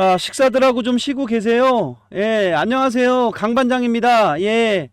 아, 식사들하고 좀 쉬고 계세요. 예, 안녕하세요. 강반장입니다. 예.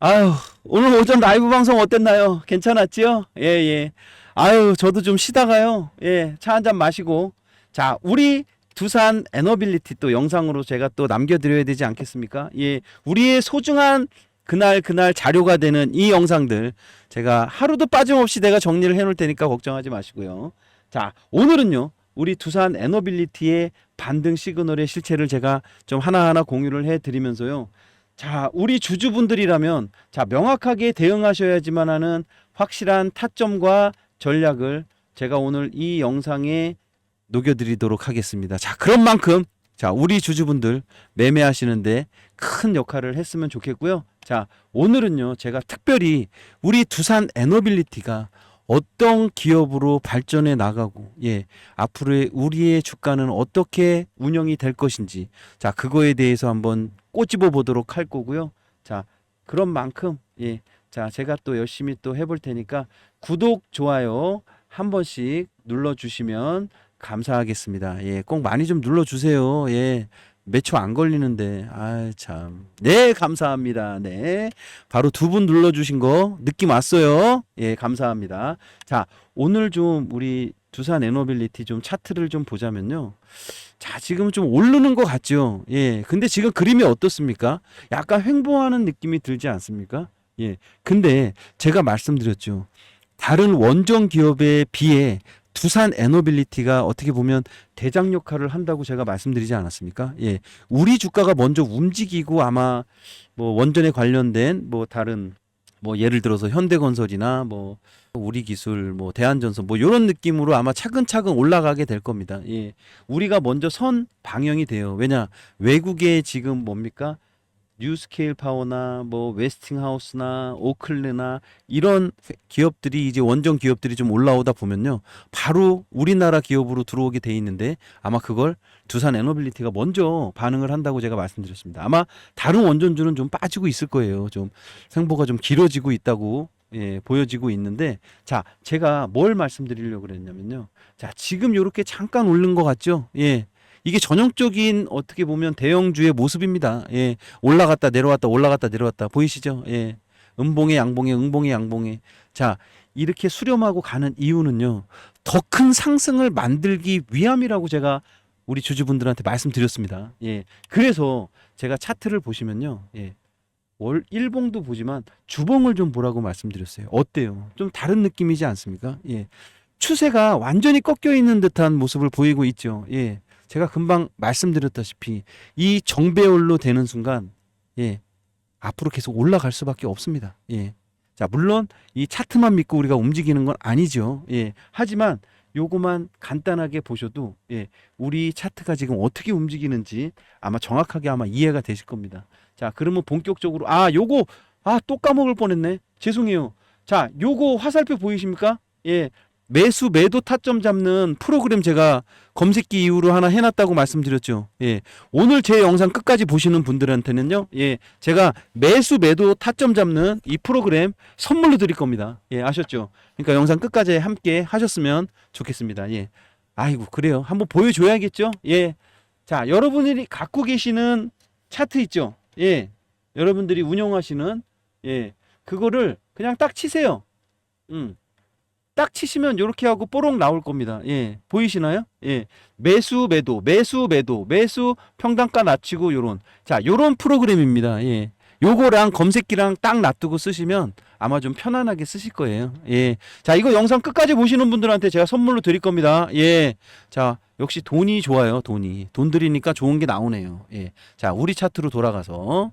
아유, 오늘 오전 라이브 방송 어땠나요? 괜찮았지요? 예, 예. 아유, 저도 좀 쉬다가요. 예, 차 한 잔 마시고. 자, 우리 두산 에너빌리티 또 영상으로 제가 또 남겨드려야 되지 않겠습니까? 예, 우리의 소중한 그날 그날 자료가 되는 이 영상들 제가 하루도 빠짐없이 내가 정리를 해놓을 테니까 걱정하지 마시고요. 자, 오늘은요. 우리 두산 에너빌리티의 반등 시그널의 실체를 제가 좀 하나하나 공유를 해 드리면서요. 자, 우리 주주분들이라면 자, 명확하게 대응하셔야지만 하는 확실한 타점과 전략을 제가 오늘 이 영상에 녹여 드리도록 하겠습니다. 자, 그런 만큼 자, 우리 주주분들 매매하시는데 큰 역할을 했으면 좋겠고요. 자, 오늘은요. 제가 특별히 우리 두산 에너빌리티가 어떤 기업으로 발전해 나가고 예 앞으로의 우리의 주가는 어떻게 운영이 될 것인지 자 그거에 대해서 한번 꼬집어 보도록 할 거고요. 자 그런 만큼 예자 제가 또 열심히 또 해볼 테니까 구독 좋아요 한 번씩 눌러 주시면 감사하겠습니다. 예꼭 많이 좀 눌러 주세요. 예 몇 초 안 걸리는데 아참네 감사합니다 네 바로 두 분 눌러주신 거 느낌 왔어요. 예, 감사합니다. 자, 오늘 좀 우리 두산 에너빌리티 좀 차트를 좀 보자면요. 자, 지금 좀 오르는 것 같죠? 예, 근데 지금 그림이 어떻습니까? 약간 횡보하는 느낌이 들지 않습니까? 예, 근데 제가 말씀드렸죠. 다른 원정 기업에 비해 두산 에너빌리티가 어떻게 보면 대장 역할을 한다고 제가 말씀드리지 않았습니까? 예. 우리 주가가 먼저 움직이고 아마 뭐 원전에 관련된 뭐 다른 뭐 예를 들어서 현대건설이나 뭐 우리 기술 뭐 대한전선 뭐 이런 느낌으로 아마 차근차근 올라가게 될 겁니다. 예. 우리가 먼저 선 방영이 돼요. 왜냐? 외국에 지금 뭡니까? 뉴스케일 파워나 뭐 웨스팅하우스나 오클레나 이런 기업들이 이제 원전 기업들이 좀 올라오다 보면요. 바로 우리나라 기업으로 들어오게 돼 있는데 아마 그걸 두산 에너빌리티가 먼저 반응을 한다고 제가 말씀드렸습니다. 아마 다른 원전주는 좀 빠지고 있을 거예요. 좀 생보가 좀 길어지고 있다고 예, 보여지고 있는데 자, 제가 뭘 말씀드리려고 그랬냐면요. 자, 지금 요렇게 잠깐 오른 것 같죠? 예. 이게 전형적인 어떻게 보면 대형주의 모습입니다. 예. 올라갔다 내려왔다 올라갔다 내려왔다 보이시죠? 예. 음봉에 양봉에 음봉에 양봉에 자 이렇게 수렴하고 가는 이유는요 더 큰 상승을 만들기 위함이라고 제가 우리 주주분들한테 말씀드렸습니다. 예 그래서 제가 차트를 보시면요 예월 일봉도 보지만 주봉을 좀 보라고 말씀드렸어요. 어때요? 좀 다른 느낌이지 않습니까? 예 추세가 완전히 꺾여 있는 듯한 모습을 보이고 있죠. 예 제가 금방 말씀드렸다시피 이 정배열로 되는 순간 예 앞으로 계속 올라갈 수밖에 없습니다. 예. 자, 물론 이 차트만 믿고 우리가 움직이는 건 아니죠. 예. 하지만 요거만 간단하게 보셔도 예. 우리 차트가 지금 어떻게 움직이는지 아마 정확하게 아마 이해가 되실 겁니다. 자, 그러면 본격적으로 아, 요거 아, 또 까먹을 뻔했네. 죄송해요. 자, 요거 화살표 보이십니까? 예. 매수 매도 타점 잡는 프로그램 제가 검색기 이후로 하나 해놨다고 말씀드렸죠. 예. 오늘 제 영상 끝까지 보시는 분들한테는요, 예. 제가 매수 매도 타점 잡는 이 프로그램 선물로 드릴 겁니다. 예. 아셨죠? 그러니까 영상 끝까지 함께 하셨으면 좋겠습니다. 예. 아이고, 그래요. 한번 보여줘야겠죠? 예. 자, 여러분들이 갖고 계시는 차트 있죠? 예. 여러분들이 운영하시는, 예. 그거를 그냥 딱 치세요. 음. 딱 치시면 이렇게 하고 뽀록 나올 겁니다. 예. 보이시나요? 예. 매수 매도, 매수 매도, 매수 평단가 낮추고 요런. 자, 요런 프로그램입니다. 예. 요거랑 검색기랑 딱 놔두고 쓰시면 아마 좀 편안하게 쓰실 거예요. 예. 자, 이거 영상 끝까지 보시는 분들한테 제가 선물로 드릴 겁니다. 예. 자, 역시 돈이 좋아요, 돈이. 돈 들이니까 좋은 게 나오네요. 예. 자, 우리 차트로 돌아가서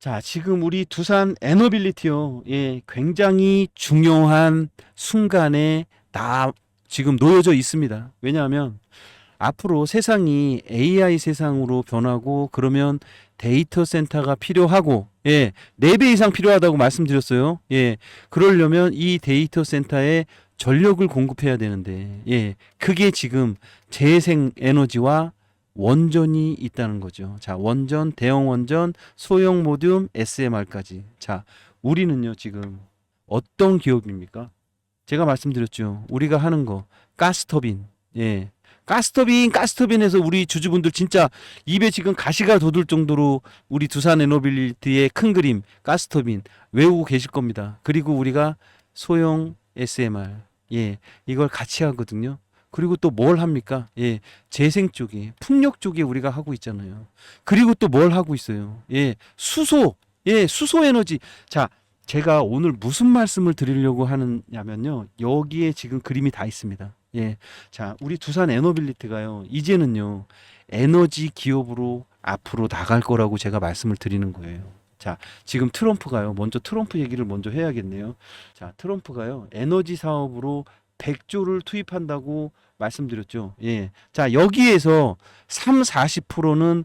자, 지금 우리 두산 에너빌리티요. 예, 굉장히 중요한 순간에 다 지금 놓여져 있습니다. 왜냐하면 앞으로 세상이 AI 세상으로 변하고 그러면 데이터 센터가 필요하고 예, 4배 이상 필요하다고 말씀드렸어요. 예. 그러려면 이 데이터 센터에 전력을 공급해야 되는데 예. 그게 지금 재생 에너지와 원전이 있다는 거죠. 자, 원전, 대형 원전, 소형 모듈, SMR까지. 자, 우리는요, 지금 어떤 기업입니까? 제가 말씀드렸죠. 우리가 하는 거, 가스터빈, 예. 가스터빈 가스터빈에서 우리 주주분들 진짜 입에 지금 가시가 돋을 정도로 우리 두산 에너빌리티의 큰 그림 가스터빈 외우고 계실 겁니다. 그리고 우리가 소형 SMR 예 이걸 같이 하거든요. 그리고 또 뭘 합니까? 예 재생 쪽에 풍력 쪽에 우리가 하고 있잖아요. 그리고 또 뭘 하고 있어요? 예 수소 예 수소 에너지 자 제가 오늘 무슨 말씀을 드리려고 하느냐면요 여기에 지금 그림이 다 있습니다. 예 자, 우리 두산 에너빌리티가요, 이제는요, 에너지 기업으로 앞으로 나갈 거라고 제가 말씀을 드리는 거예요. 자, 지금 트럼프가요, 먼저 트럼프 얘기를 먼저 해야겠네요. 자, 트럼프가요, 에너지 사업으로 100조를 투입한다고 말씀드렸죠. 예. 자, 여기에서 3, 40%는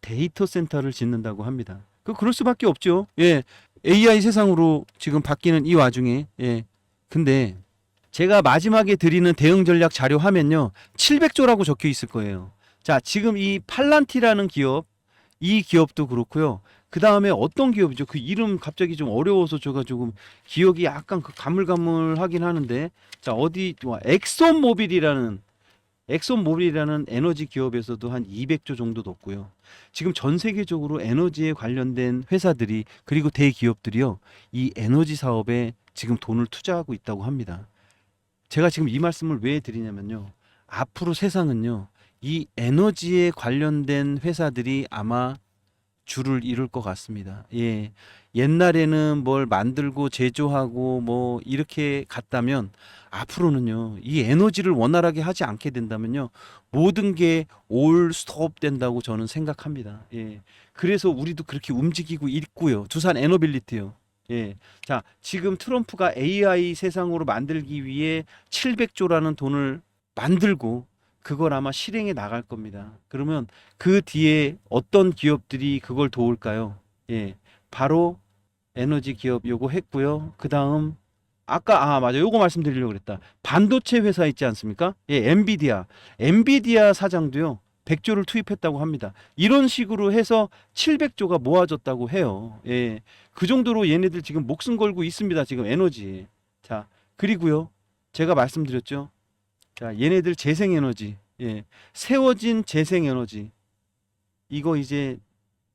데이터 센터를 짓는다고 합니다. 그, 그럴 수밖에 없죠. 예. AI 세상으로 지금 바뀌는 이 와중에, 예. 근데 제가 마지막에 드리는 대응 전략 자료 화면요. 700조라고 적혀 있을 거예요. 자, 지금 이 팔란티라는 기업, 이 기업도 그렇고요. 그 다음에 어떤 기업이죠? 그 이름 갑자기 좀 어려워서 제가 조금 기억이 약간 그 가물가물하긴 하는데, 자, 어디, 와, 엑손 모빌이라는, 엑손 모빌이라는 에너지 기업에서도 한 200조 정도 넣고요. 지금 전 세계적으로 에너지에 관련된 회사들이, 그리고 대기업들이요. 이 에너지 사업에 지금 돈을 투자하고 있다고 합니다. 제가 지금 이 말씀을 왜 드리냐면요. 앞으로 세상은요. 이 에너지에 관련된 회사들이 아마 줄을 이룰 것 같습니다. 예. 옛날에는 뭘 만들고 제조하고 뭐 이렇게 갔다면 앞으로는요. 이 에너지를 원활하게 하지 않게 된다면요. 모든 게올 스톱 된다고 저는 생각합니다. 예. 그래서 우리도 그렇게 움직이고 있고요. 두산 에너빌리티요. 예. 자, 지금 트럼프가 AI 세상으로 만들기 위해 700조라는 돈을 만들고 그걸 아마 실행에 나갈 겁니다. 그러면 그 뒤에 어떤 기업들이 그걸 도울까요? 예. 바로 에너지 기업 요거 했고요. 그다음 아까 아 맞아 요거 말씀드리려고 그랬다. 반도체 회사 있지 않습니까? 예, 엔비디아. 엔비디아 사장도요. 100조를 투입했다고 합니다. 이런 식으로 해서 700조가 모아졌다고 해요. 예. 그 정도로 얘네들 지금 목숨 걸고 있습니다. 지금 에너지. 자, 그리고요. 제가 말씀드렸죠. 자, 얘네들 재생 에너지. 예. 세워진 재생 에너지. 이거 이제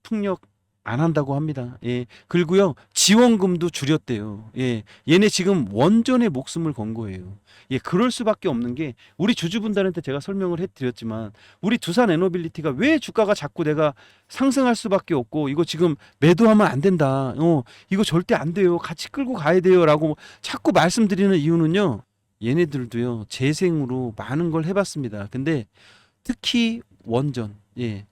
풍력 안 한다고 합니다. 예. 그리고요. 지원금도 줄였대요. 예. 얘네 지금 원전에 목숨을 건 거예요. 예. 그럴 수밖에 없는 게 우리 주주분들한테 제가 설명을 해 드렸지만 우리 두산 에너빌리티가 왜 주가가 자꾸 내가 상승할 수밖에 없고 이거 지금 매도하면 안 된다. 어, 이거 절대 안 돼요. 같이 끌고 가야 돼요라고 자꾸 말씀드리는 이유는요. 얘네들도요. 재생으로 많은 걸 해봤습니다. 근데 특히 원전, 예,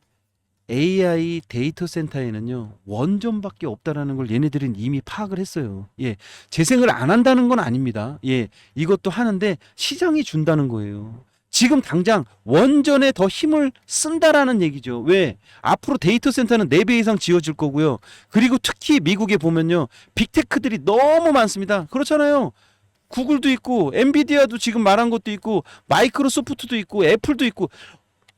AI 데이터 센터에는요 원전밖에 없다라는 걸 얘네들은 이미 파악을 했어요. 예, 재생을 안 한다는 건 아닙니다. 예, 이것도 하는데 시장이 준다는 거예요. 지금 당장 원전에 더 힘을 쓴다라는 얘기죠. 왜? 앞으로 데이터 센터는 4배 이상 지어질 거고요. 그리고 특히 미국에 보면요. 빅테크들이 너무 많습니다. 그렇잖아요. 구글도 있고 엔비디아도 지금 말한 것도 있고 마이크로소프트도 있고 애플도 있고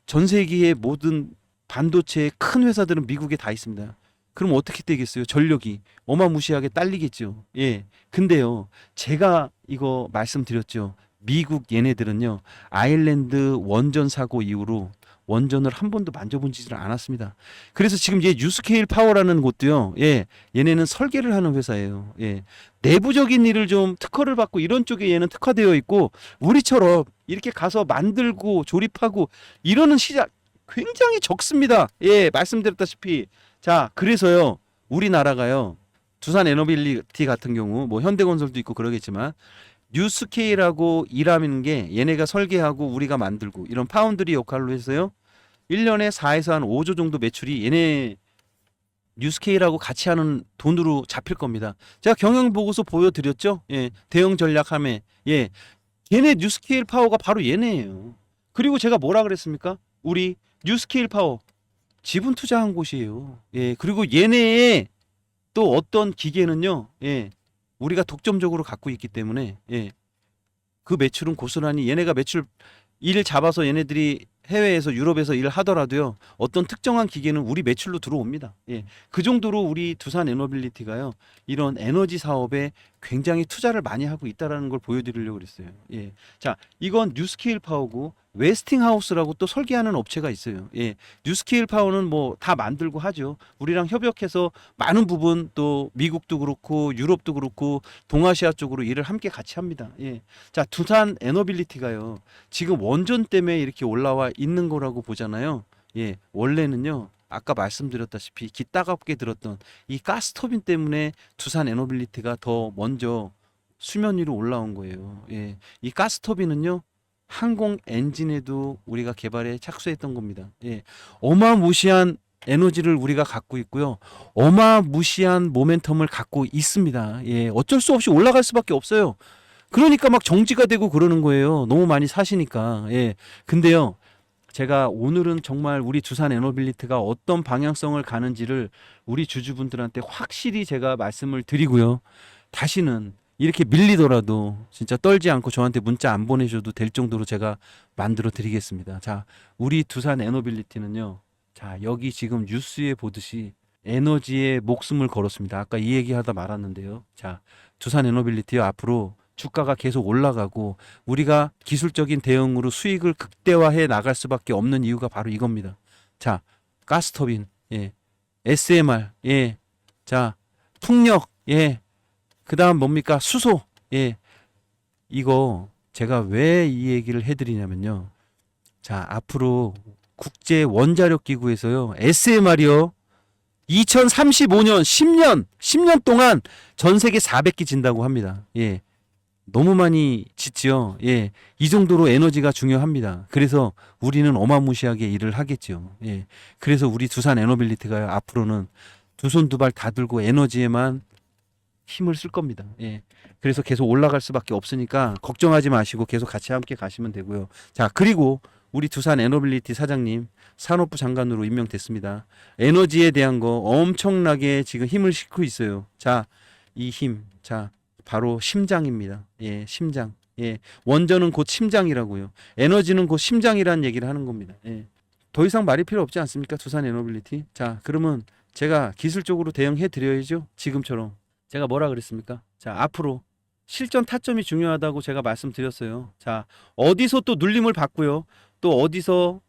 전 세계의 모든 반도체의 큰 회사들은 미국에 다 있습니다. 그럼 어떻게 되겠어요? 전력이 어마무시하게 딸리겠죠. 예. 근데요. 제가 이거 말씀드렸죠. 미국 얘네들은요. 아일랜드 원전 사고 이후로 원전을 한 번도 만져본 지를 않았습니다. 그래서 지금 얘 유스케일 파워라는 곳도요. 예. 얘네는 설계를 하는 회사예요. 예. 내부적인 일을 좀 특허를 받고 이런 쪽에 얘는 특화되어 있고 우리처럼 이렇게 가서 만들고 조립하고 이러는 시작 굉장히 적습니다. 예, 말씀드렸다시피 자, 그래서요. 우리나라가요. 두산 에너빌리티 같은 경우 뭐 현대건설도 있고 그러겠지만 뉴스케일하고 일하는 게 얘네가 설계하고 우리가 만들고 이런 파운드리 역할로 해서요. 1년에 4에서 한 5조 정도 매출이 얘네 뉴스케일하고 같이 하는 돈으로 잡힐 겁니다. 제가 경영 보고서 보여드렸죠. 예, 대응 전략함에 예, 얘네 뉴스케일 파워가 바로 얘네예요. 그리고 제가 뭐라 그랬습니까? 우리 뉴스케일 파워 지분 투자한 곳이에요. 예, 그리고 얘네의 또 어떤 기계는요. 예, 우리가 독점적으로 갖고 있기 때문에 예, 그 매출은 고스란히 얘네가 매출 일 잡아서 얘네들이 해외에서 유럽에서 일을 하더라도요 어떤 특정한 기계는 우리 매출로 들어옵니다. 예, 그 정도로 우리 두산 에너빌리티가요 이런 에너지 사업에 굉장히 투자를 많이 하고 있다라는 걸 보여드리려고 그랬어요. 예, 자 이건 뉴스케일 파워고 웨스팅하우스라고 또 설계하는 업체가 있어요. 예. 뉴스케일 파워는 뭐 다 만들고 하죠. 우리랑 협력해서 많은 부분 또 미국도 그렇고 유럽도 그렇고 동아시아 쪽으로 일을 함께 같이 합니다. 예. 자, 두산 에너빌리티가요. 지금 원전 때문에 이렇게 올라와 있는 거라고 보잖아요. 예. 원래는요. 아까 말씀드렸다시피 기 따갑게 들었던 이 가스 터빈 때문에 두산 에너빌리티가 더 먼저 수면 위로 올라온 거예요. 예. 이 가스 터빈은요. 항공 엔진에도 우리가 개발에 착수했던 겁니다. 예. 어마무시한 에너지를 우리가 갖고 있고요. 어마무시한 모멘텀을 갖고 있습니다. 예. 어쩔 수 없이 올라갈 수밖에 없어요. 그러니까 막 정지가 되고 그러는 거예요. 너무 많이 사시니까. 예. 근데요. 제가 오늘은 정말 우리 두산 에너빌리티가 어떤 방향성을 가는지를 우리 주주분들한테 확실히 제가 말씀을 드리고요. 다시는 이렇게 밀리더라도 진짜 떨지 않고 저한테 문자 안 보내셔도 될 정도로 제가 만들어 드리겠습니다. 자, 우리 두산 에너빌리티는요. 자, 여기 지금 뉴스에 보듯이 에너지에 목숨을 걸었습니다. 아까 이 얘기 하다 말았는데요. 자, 두산 에너빌리티요. 앞으로 주가가 계속 올라가고 우리가 기술적인 대응으로 수익을 극대화해 나갈 수밖에 없는 이유가 바로 이겁니다. 자, 가스터빈, 예, SMR, 예, 자, 풍력, 예, 그 다음 뭡니까? 수소, 예, 이거 제가 왜 이 얘기를 해드리냐면요. 자, 앞으로 국제 원자력 기구에서요, SMR이요, 2035년, 10년, 10년 동안 전 세계 400기 진다고 합니다. 예. 너무 많이 짓지요. 예. 이 정도로 에너지가 중요합니다. 그래서 우리는 어마무시하게 일을 하겠죠. 예. 그래서 우리 두산 에너빌리티가 앞으로는 두 손 두 발 다 들고 에너지에만 힘을 쓸 겁니다. 예. 그래서 계속 올라갈 수밖에 없으니까 걱정하지 마시고 계속 같이 함께 가시면 되고요. 자, 그리고 우리 두산 에너빌리티 사장님 산업부 장관으로 임명됐습니다. 에너지에 대한 거 엄청나게 지금 힘을 싣고 있어요. 자, 이 힘. 자, 바로 심장입니다. 예, 심장. 예. 원전은 곧 심장이라고요. 에너지는 곧 심장이라는 얘기를 하는 겁니다. 예. 더 이상 말이 필요 없지 않습니까? 두산 에너빌리티. 자, 그러면 제가 기술적으로 대응해 드려야죠. 지금처럼. 제가 뭐라 그랬습니까? 자, 앞으로 실전 타점이 중요하다고 제가 말씀드렸어요. 자, 어디서 또 눌림을 받고요. 또 어디서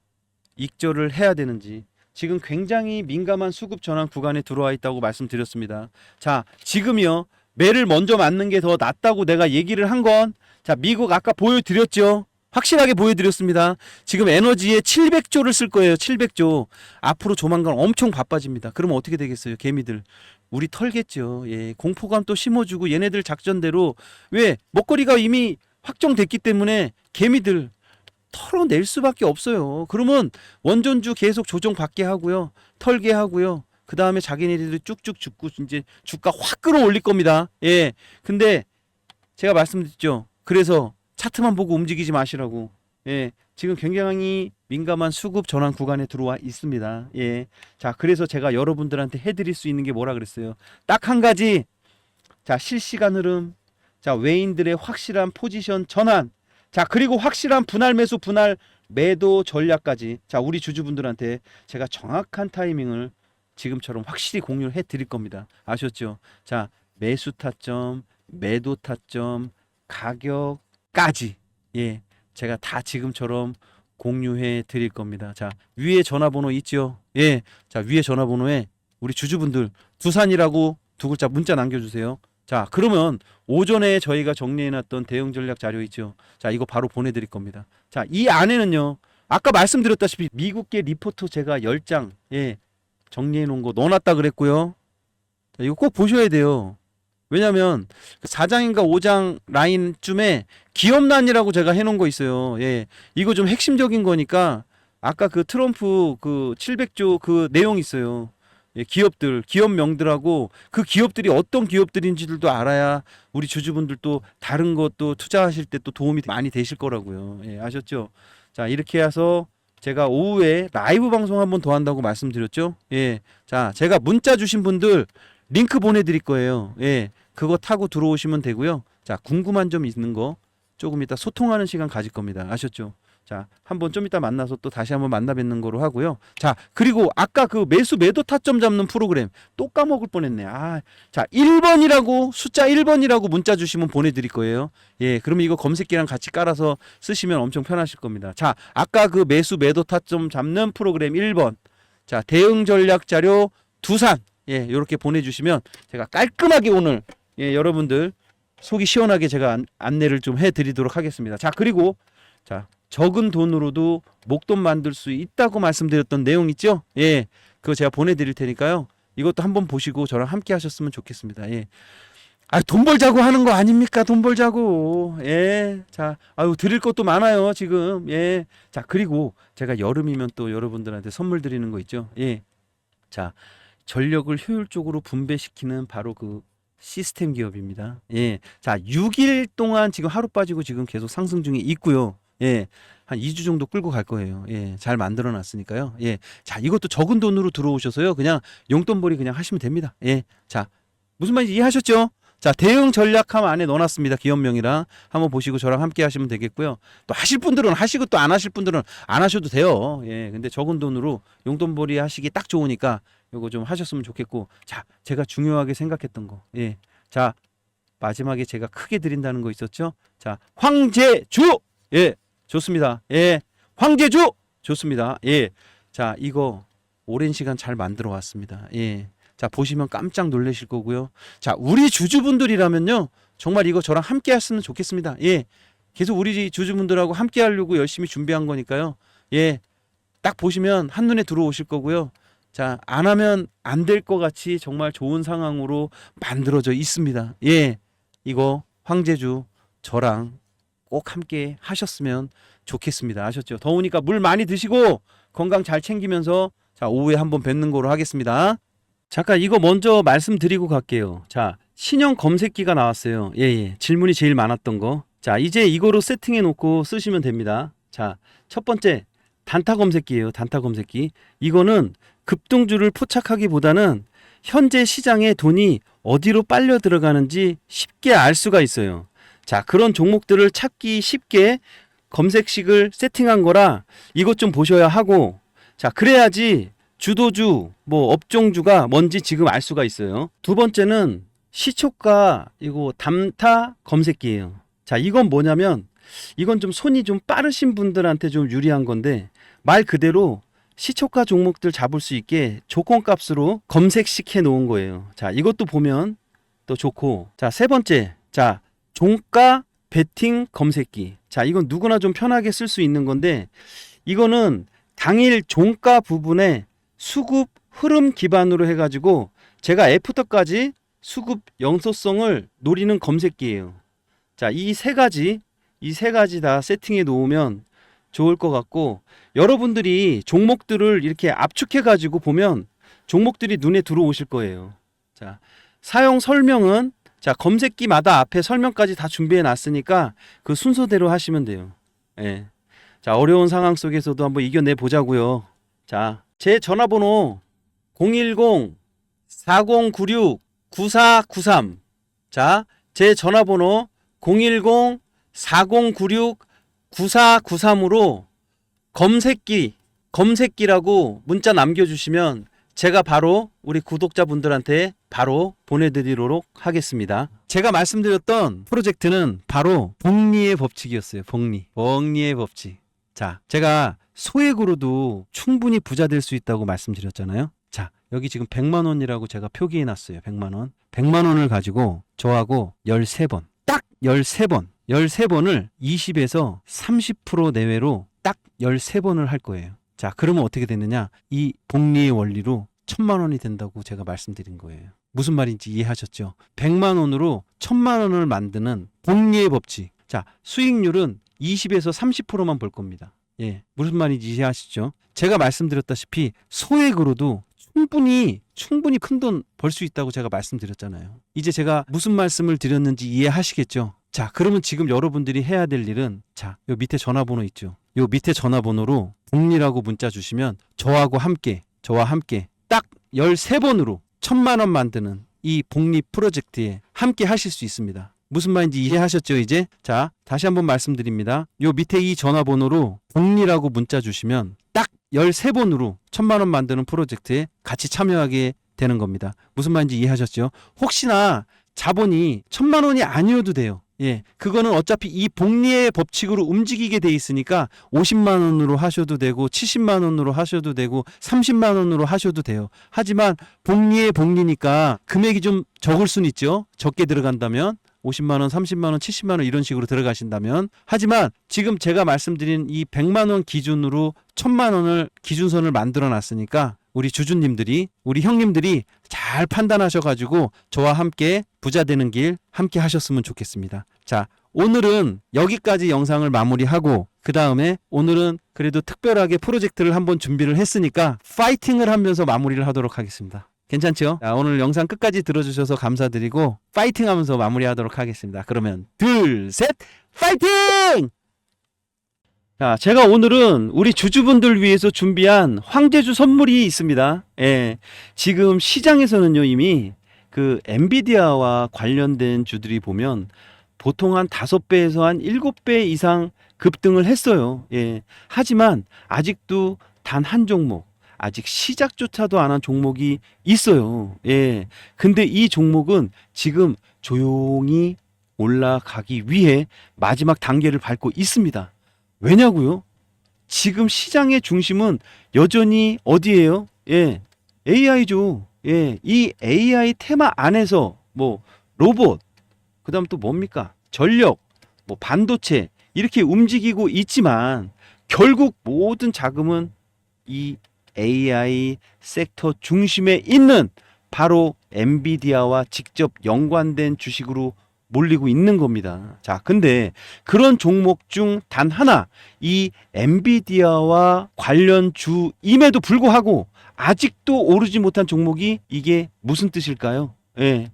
익절을 해야 되는지. 지금 굉장히 민감한 수급 전환 구간에 들어와 있다고 말씀드렸습니다. 자, 지금이요. 매를 먼저 맞는 게 더 낫다고 내가 얘기를 한 건, 자, 미국 아까 보여드렸죠? 확실하게 보여드렸습니다. 지금 에너지에 700조를 쓸 거예요. 700조. 앞으로 조만간 엄청 바빠집니다. 그러면 어떻게 되겠어요? 개미들. 우리 털겠죠. 예. 공포감 또 심어주고 얘네들 작전대로 왜 먹거리가 이미 확정됐기 때문에 개미들 털어낼 수밖에 없어요. 그러면 원전주 계속 조정받게 하고요. 털게 하고요. 그 다음에 자기네들이 쭉쭉 죽고 이제 주가 확 끌어올릴 겁니다. 예. 근데 제가 말씀드렸죠. 그래서 차트만 보고 움직이지 마시라고. 예. 지금 굉장히 민감한 수급 전환 구간에 들어와 있습니다. 예. 자, 그래서 제가 여러분들한테 해드릴 수 있는 게 뭐라 그랬어요? 딱 한 가지. 자, 실시간 흐름. 자, 외인들의 확실한 포지션 전환. 자, 그리고 확실한 분할 매수, 분할 매도 전략까지. 자, 우리 주주분들한테 제가 정확한 타이밍을 지금처럼 확실히 공유를 해 드릴 겁니다. 아셨죠? 자, 매수 타점, 매도 타점, 가격까지. 예. 제가 다 지금처럼 공유해 드릴 겁니다. 자, 위에 전화번호 있죠? 예. 자, 위에 전화번호에 우리 주주분들 두산이라고 두 글자 문자 남겨주세요. 자, 그러면 오전에 저희가 정리해놨던 대응 전략 자료 있죠? 자, 이거 바로 보내드릴 겁니다. 자, 이 안에는요, 아까 말씀드렸다시피 미국계 리포트 제가 10장, 예, 정리해 놓은 거 넣어놨다 그랬고요. 자, 이거 꼭 보셔야 돼요. 왜냐면 그 4장인가 5장 라인쯤에 기업난이라고 제가 해놓은 거 있어요. 예, 이거 좀 핵심적인 거니까 아까 그 트럼프 그 700조 그 내용 있어요. 예, 기업들, 기업명들하고 그 기업들이 어떤 기업들인지들도 알아야 우리 주주분들도 다른 것도 투자하실 때 또 도움이 많이 되실 거라고요. 예, 아셨죠? 자, 이렇게 해서 제가 오후에 라이브 방송 한번 더 한다고 말씀드렸죠? 예. 자, 제가 문자 주신 분들 링크 보내드릴 거예요. 예. 그거 타고 들어오시면 되고요. 자, 궁금한 점 있는 거 조금 이따 소통하는 시간 가질 겁니다. 아셨죠? 자, 한번 좀 이따 만나서 또 다시 한번 만나 뵙는 거로 하고요. 자, 그리고 아까 그 매수 매도 타점 잡는 프로그램 또 까먹을 뻔했네. 아, 자, 1번이라고 숫자 1번이라고 문자 주시면 보내 드릴 거예요. 예, 그러면 이거 검색기랑 같이 깔아서 쓰시면 엄청 편하실 겁니다. 자, 아까 그 매수 매도 타점 잡는 프로그램 1번. 자, 대응 전략 자료 두산. 예, 요렇게 보내 주시면 제가 깔끔하게 오늘 예, 여러분들 속이 시원하게 제가 안, 안내를 좀 해 드리도록 하겠습니다. 자, 그리고 자, 적은 돈으로도 목돈 만들 수 있다고 말씀드렸던 내용 있죠? 예. 그거 제가 보내 드릴 테니까요. 이것도 한번 보시고 저랑 함께 하셨으면 좋겠습니다. 예. 아, 돈 벌자고 하는 거 아닙니까? 돈 벌자고. 예. 자, 아유, 드릴 것도 많아요, 지금. 예. 자, 그리고 제가 여름이면 또 여러분들한테 선물 드리는 거 있죠? 예. 자, 전력을 효율적으로 분배시키는 바로 그 시스템 기업입니다. 예. 자, 6일 동안 지금 하루 빠지고 지금 계속 상승 중에 있고요. 예. 한 2주 정도 끌고 갈 거예요. 예. 잘 만들어 놨으니까요. 예. 자, 이것도 적은 돈으로 들어오셔서요. 그냥 용돈벌이 그냥 하시면 됩니다. 예. 자, 무슨 말인지 이해하셨죠? 자, 대응 전략함 안에 넣어놨습니다. 기업명이랑 한번 보시고 저랑 함께 하시면 되겠고요. 또 하실 분들은 하시고 또 안 하실 분들은 안 하셔도 돼요. 예. 근데 적은 돈으로 용돈벌이 하시기 딱 좋으니까 요거 좀 하셨으면 좋겠고. 자, 제가 중요하게 생각했던 거. 예. 자, 마지막에 제가 크게 드린다는 거 있었죠? 자, 황제주! 예. 좋습니다. 예. 황제주! 좋습니다. 예. 자, 이거 오랜 시간 잘 만들어 왔습니다. 예. 자, 보시면 깜짝 놀라실 거고요. 자, 우리 주주분들이라면요. 정말 이거 저랑 함께 했으면 좋겠습니다. 예. 계속 우리 주주분들하고 함께 하려고 열심히 준비한 거니까요. 예. 딱 보시면 한눈에 들어오실 거고요. 자, 안 하면 안 될 것 같이 정말 좋은 상황으로 만들어져 있습니다. 예. 이거 황제주 저랑 꼭 함께 하셨으면 좋겠습니다. 아셨죠? 더우니까 물 많이 드시고 건강 잘 챙기면서 자, 오후에 한번 뵙는 거로 하겠습니다. 잠깐 이거 먼저 말씀드리고 갈게요. 자, 신형 검색기가 나왔어요. 예, 예. 질문이 제일 많았던 거. 자, 이제 이거로 세팅해 놓고 쓰시면 됩니다. 자, 첫 번째 단타 검색기예요. 단타 검색기. 이거는 급등주를 포착하기보다는 현재 시장에 돈이 어디로 빨려 들어가는지 쉽게 알 수가 있어요. 자, 그런 종목들을 찾기 쉽게 검색식을 세팅한 거라 이것 좀 보셔야 하고 자, 그래야지 주도주, 뭐 업종주가 뭔지 지금 알 수가 있어요. 두 번째는 시초가 이거 담타 검색기예요. 자, 이건 뭐냐면 이건 좀 손이 좀 빠르신 분들한테 좀 유리한 건데 말 그대로 시초가 종목들 잡을 수 있게 조건 값으로 검색식 해 놓은 거예요. 자, 이것도 보면 또 좋고. 자, 세 번째. 자, 종가 베팅 검색기. 자, 이건 누구나 좀 편하게 쓸 수 있는 건데 이거는 당일 종가 부분에 수급 흐름 기반으로 해 가지고 제가 애프터까지 수급 영소성을 노리는 검색기예요. 자, 이 세 가지, 이 세 가지 다 세팅해 놓으면 좋을 것 같고 여러분들이 종목들을 이렇게 압축해 가지고 보면 종목들이 눈에 들어오실 거예요. 자, 사용 설명은 자 검색기마다 앞에 설명까지 다 준비해 놨으니까 그 순서대로 하시면 돼요. 예. 자 어려운 상황 속에서도 한번 이겨내 보자고요. 자, 제 전화번호 010-4096-9493. 자, 제 전화번호 010-4096-9493으로 검색기, 검색기라고 문자 남겨주시면 제가 바로 우리 구독자분들한테 바로 보내드리도록 하겠습니다. 제가 말씀드렸던 프로젝트는 바로 복리의 법칙이었어요. 복리. 복리의 법칙. 자, 제가 소액으로도 충분히 부자 될 수 있다고 말씀드렸잖아요. 자, 여기 지금 100만 원이라고 제가 표기해 놨어요. 100만 원. 100만 원을 가지고 저하고 13번. 딱 13번. 13번을 20에서 30% 내외로 딱 13번을 할 거예요. 자, 그러면 어떻게 되느냐? 이 복리의 원리로 천만 원이 된다고 제가 말씀드린 거예요. 무슨 말인지 이해하셨죠? 100만 원으로 천만 원을 만드는 복리의 법칙. 자, 수익률은 20에서 30%만 볼 겁니다. 예. 무슨 말인지 이해하시죠? 제가 말씀드렸다시피 소액으로도 충분히 충분히 큰 돈 벌 수 있다고 제가 말씀드렸잖아요. 이제 제가 무슨 말씀을 드렸는지 이해하시겠죠? 자, 그러면 지금 여러분들이 해야 될 일은 자, 요 밑에 전화번호 있죠. 요 밑에 전화번호로 복리라고 문자 주시면 저하고 함께 저와 함께 딱 13번으로 천만 원 만드는 이 복리 프로젝트에 함께 하실 수 있습니다. 무슨 말인지 이해하셨죠, 이제? 자, 다시 한번 말씀드립니다. 요 밑에 이 전화번호로 복리라고 문자 주시면 딱 13번으로 천만 원 만드는 프로젝트에 같이 참여하게 되는 겁니다. 무슨 말인지 이해하셨죠? 혹시나 자본이 천만 원이 아니어도 돼요. 예. 그거는 어차피 이 복리의 법칙으로 움직이게 돼 있으니까 50만 원으로 하셔도 되고 70만 원으로 하셔도 되고 30만 원으로 하셔도 돼요. 하지만 복리의 복리니까 금액이 좀 적을 순 있죠. 적게 들어간다면 50만 원, 30만 원, 70만 원 이런 식으로 들어가신다면 하지만 지금 제가 말씀드린 이 100만 원 기준으로 1000만 원을 기준선을 만들어 놨으니까 우리 주주님들이 우리 형님들이 잘 판단하셔 가지고 저와 함께 부자 되는 길 함께 하셨으면 좋겠습니다. 자, 오늘은 여기까지 영상을 마무리하고 그 다음에 오늘은 그래도 특별하게 프로젝트를 한번 준비를 했으니까 파이팅을 하면서 마무리를 하도록 하겠습니다. 괜찮죠? 자, 오늘 영상 끝까지 들어주셔서 감사드리고 파이팅 하면서 마무리하도록 하겠습니다. 그러면 둘, 셋, 파이팅! 자, 제가 오늘은 우리 주주분들 위해서 준비한 황제주 선물이 있습니다. 예. 지금 시장에서는요, 이미 그 엔비디아와 관련된 주들이 보면 보통 한 다섯 배에서 한 일곱 배 이상 급등을 했어요. 예. 하지만 아직도 단 한 종목, 아직 시작조차도 안 한 종목이 있어요. 예. 근데 이 종목은 지금 조용히 올라가기 위해 마지막 단계를 밟고 있습니다. 왜냐고요? 지금 시장의 중심은 여전히 어디예요? 예. AI죠. 예. 이 AI 테마 안에서 뭐 로봇, 그다음 또 뭡니까? 전력, 뭐 반도체 이렇게 움직이고 있지만 결국 모든 자금은 이 AI 섹터 중심에 있는 바로 엔비디아와 직접 연관된 주식으로 몰리고 있는 겁니다. 자, 근데 그런 종목 중 단 하나, 이 엔비디아와 관련 주임에도 불구하고 아직도 오르지 못한 종목이 이게 무슨 뜻일까요? 예.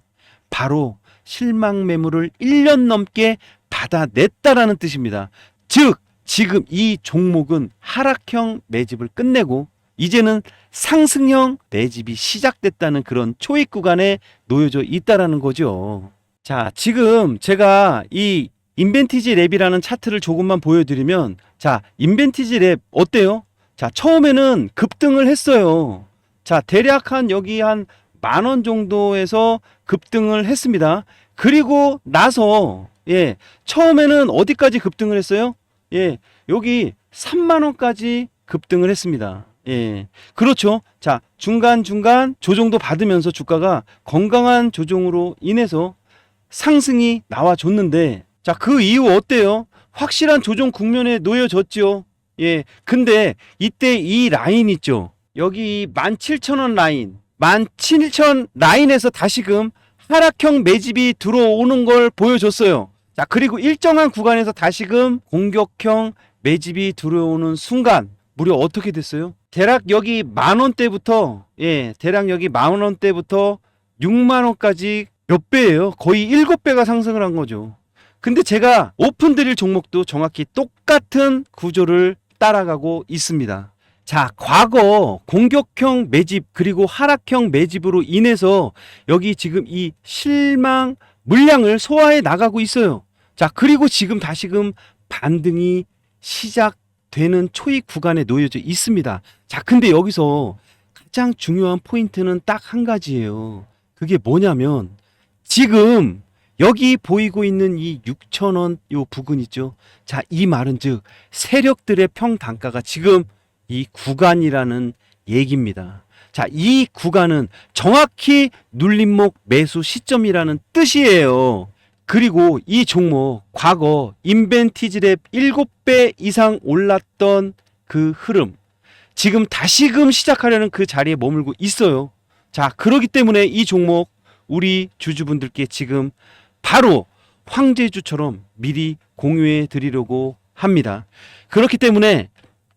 바로 실망 매물을 1년 넘게 받아냈다라는 뜻입니다. 즉, 지금 이 종목은 하락형 매집을 끝내고 이제는 상승형 매집이 시작됐다는 그런 초입 구간에 놓여져 있다라는 거죠. 자, 지금 제가 이 인벤티지 랩이라는 차트를 조금만 보여드리면, 자, 인벤티지 랩 어때요? 자, 처음에는 급등을 했어요. 자, 대략 한 여기 한 만 원 정도에서 급등을 했습니다. 그리고 나서, 예, 처음에는 어디까지 급등을 했어요? 예, 여기 3만 원까지 급등을 했습니다. 예. 그렇죠. 자, 중간중간 조정도 받으면서 주가가 건강한 조정으로 인해서 상승이 나와줬는데, 자, 그 이후 어때요? 확실한 조정 국면에 놓여졌죠. 예. 근데 이때 이 라인 있죠. 여기 17,000원 라인, 17,000 라인에서 다시금 하락형 매집이 들어오는 걸 보여줬어요. 자, 그리고 일정한 구간에서 다시금 공격형 매집이 들어오는 순간, 무려 어떻게 됐어요? 대략 여기 만 원대부터, 예, 대략 여기 만 원대부터 6만 원까지 몇 배예요? 거의 7배가 상승을 한 거죠. 근데 제가 오픈 드릴 종목도 정확히 똑같은 구조를 따라가고 있습니다. 자, 과거 공격형 매집 그리고 하락형 매집으로 인해서 여기 지금 이 실망 물량을 소화해 나가고 있어요. 자, 그리고 지금 다시금 반등이 시작 되는 초입 구간에 놓여져 있습니다. 자, 근데 여기서 가장 중요한 포인트는 딱 한 가지예요. 그게 뭐냐면 지금 여기 보이고 있는 이 6천원 요 부근 있죠. 자, 이 말은 즉 세력들의 평단가가 지금 이 구간이라는 얘기입니다. 자, 이 구간은 정확히 눌림목 매수 시점이라는 뜻이에요. 그리고 이 종목 과거 인벤티지랩 7배 이상 올랐던 그 흐름 지금 다시금 시작하려는 그 자리에 머물고 있어요. 자, 그러기 때문에 이 종목 우리 주주분들께 지금 바로 황제주처럼 미리 공유해 드리려고 합니다. 그렇기 때문에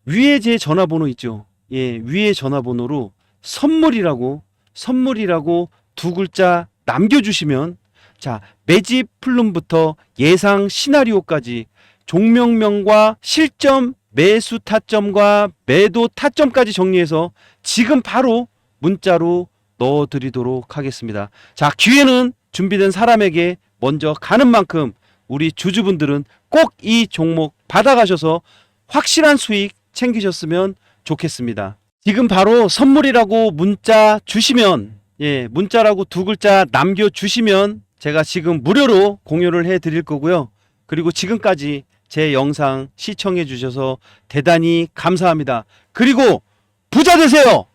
위에 제 전화번호 있죠. 예, 위에 전화번호로 선물이라고 선물이라고 두 글자 남겨주시면 자 매집 플룸부터 예상 시나리오까지 종명명과 실점 매수 타점과 매도 타점까지 정리해서 지금 바로 문자로 넣어드리도록 하겠습니다. 자 기회는 준비된 사람에게 먼저 가는 만큼 우리 주주분들은 꼭 이 종목 받아가셔서 확실한 수익 챙기셨으면 좋겠습니다. 지금 바로 선물이라고 문자 주시면 예, 문자라고 두 글자 남겨 주시면 제가 지금 무료로 공유를 해 드릴 거고요. 그리고 지금까지 제 영상 시청해 주셔서 대단히 감사합니다. 그리고 부자 되세요.